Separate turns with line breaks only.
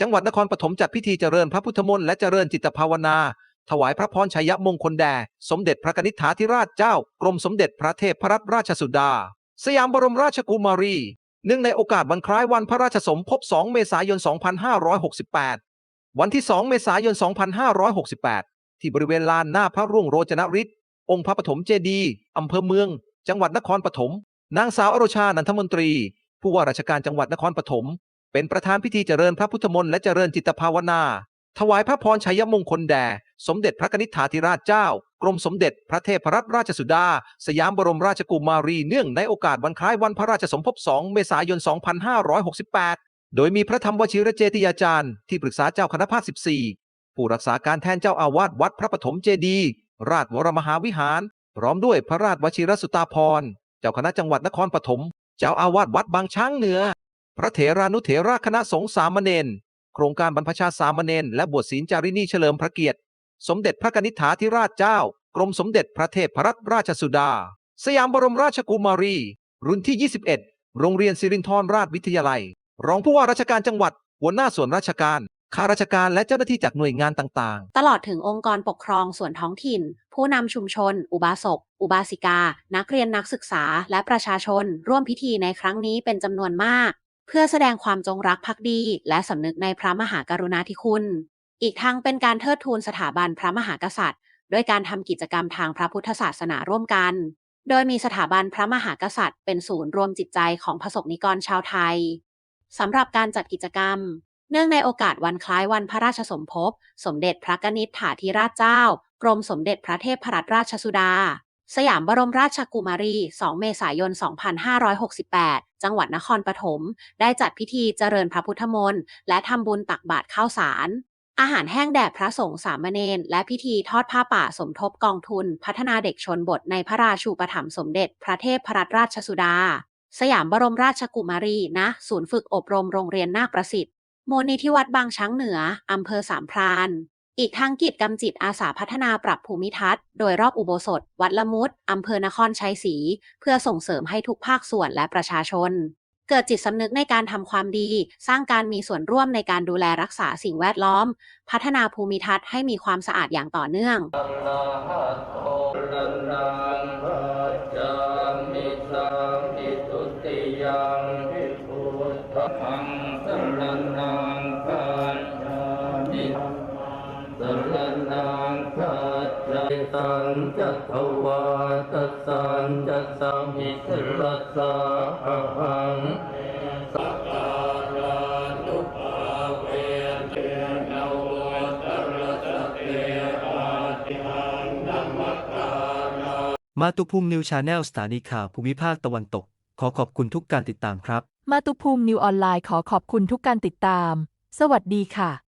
จังหวัดนครปฐมจัดพิธีเจริญพระพุทธมนต์และเจริญจิตภาวนา ถวายพระพรชัยมงคลแด่สมเด็จพระนิษฐาธิราชเจ้า กรมสมเด็จพระเทพรัตนราชสุดา สยามบรมราชกุมารีเนื่องในโอกาสวันคล้ายวันพระราชสมภพ 2 เมษายน 2568 วันที่ 2 เมษายน 2568 ที่บริเวณลานหน้าพระร่วงโรจนฤทธิ์องค์พระปฐมเจดีย์อำเภอเมือง จังหวัดนครปฐม นางสาวอรชา นันทมนตรี ผู้ว่าราชการจังหวัดนครปฐม เป็นประธานพิธีเจริญพระพุทธมนต์และเจริญจิตภาวนา ถวายพระพรชัยมงคลแด่ สมเด็จพระนิษฐาธิราชเจ้า กรมสมเด็จพระเทพรัตนราชสุดา สยามบรมราชกุมารีเนื่องในโอกาสวันคล้ายวันพระราชสมภพ 2 เมษายน 2568 โดยมีพระธรรมวชิรเจติยาจารย์ ที่ปรึกษาเจ้าคณะภาค 14 ผู้รักษาการแทนเจ้าอาวาสวัดพระปฐมเจดีย์ราชวรมหาวิหาร พร้อมด้วยพระราชวชิรสุตาภรณ์เจ้าคณะจังหวัดนครปฐม เจ้าอาวาสวัดบางช้างเหนือ พระเถรานุเถระคณะสงฆ์สามเณรโครงการบรรพชาสามเณรและบวชศีลจารินีเฉลิมพระเกียรติ สมเด็จพระกนิษฐาธิราชเจ้า กรมสมเด็จพระเทพรัตนราชสุดา สยามบรมราชกุมารี รุ่นที่ 21 โรงเรียนสิรินทรราชวิทยาลัย รองผู้ว่าราชการจังหวัด หัวหน้าส่วนราชการข้าราชการและเจ้าหน้าที่จากหน่วยงานต่างๆ
ตลอดถึงองค์กรปกครองส่วนท้องถิ่น ผู้นำชุมชน อุบาสก อุบาสิกา นักเรียนนักศึกษา และประชาชน ร่วมพิธีในครั้งนี้เป็นจำนวนมาก เพื่อแสดงความจงรักภักดี และสำนึกในพระมหากรุณาธิคุณ อีกทั้งเป็นการเทิดทูนสถาบันพระมหากษัตริย์ ด้วยการทำกิจกรรมทางพระพุทธศาสนาร่วมกัน โดยมีสถาบันพระมหากษัตริย์ เป็นศูนย์รวมจิตใจของประสบนิกรชาวไทยสำหรับการจัดกิจกรรม เนื่องในโอกาสวันคล้ายวันพระราชสมภพ สมเด็จพระกนิษฐาธิราชเจ้า กรมสมเด็จพระเทพรัตนราชสุดา สยามบรมราชกุมารี 2 เมษายน 2568 จังหวัดนครปฐม ได้จัดพิธีเจริญพระพุทธมนต์ และทำบุญตักบาตรข้าวสาร อาหารแห้งแด่พระสงฆ์สามเณร และพิธีทอดผ้าป่าสมทบกองทุน พัฒนาเด็กชนบทในพระราชูปถัมภ์สมเด็จ พระเทพรัตนราชสุดา สยามบรมราชกุมารีณศูนย์ฝึกอบรมโรงเรียนนาคประสิทธิ์มูลนิธิวัดบางช้างเหนืออำเภอสามพราน อีกทั้งกิจกรรมจิตอาสาพัฒนาปรับภูมิทัศน์โดยรอบอุโบสถ วัดละมุดอำเภอนครชัยศรีเพื่อส่งเสริมให้ทุกภาคส่วนและประชาชน เกิดจิตสำนึกในการทำความดี สร้างการมีส่วนร่วมในการดูแลรักษาสิ่งแวดล้อม พัฒนาภูมิทัศน์ให้มีความสะอาดอย่างต่อเนื่อง
อะระหะโตระนังพัจจามิสัมมิตุติยังพิพุทธัง สันจะทวาตสันจะสัมมิตรัสสะหังสักการะนุภาเวเตนะโวตระสะเตอาติหังนัมมการะ
มาตุภูมินิวชาแนลสถานีข่าวภูมิภาคตะวันตก ขอขอบคุณทุกการติดตามครับ
มาตุภูมินิวออนไลน์ขอขอบคุณทุกการติดตาม สวัสดีค่ะ